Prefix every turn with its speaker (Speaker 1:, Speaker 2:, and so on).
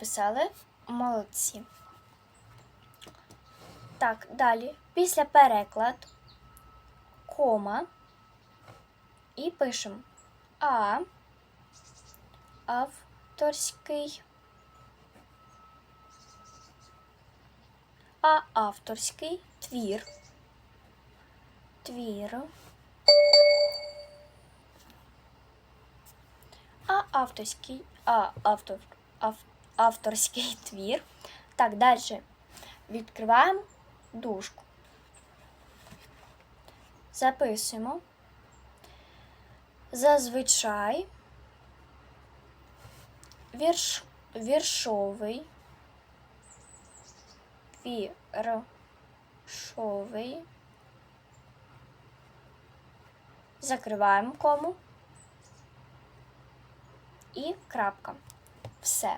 Speaker 1: написали. Молодці. Так, далі. Після переклад, кома. І пишемо А. Авторський. А авторський твір. Твір. А авторський, а автор, ав, авторський твір. Так, далі відкриваємо дужку. Записуємо. Зазвичай вірш, віршовий. Віршовий. Закриваємо кому. І крапка. Все.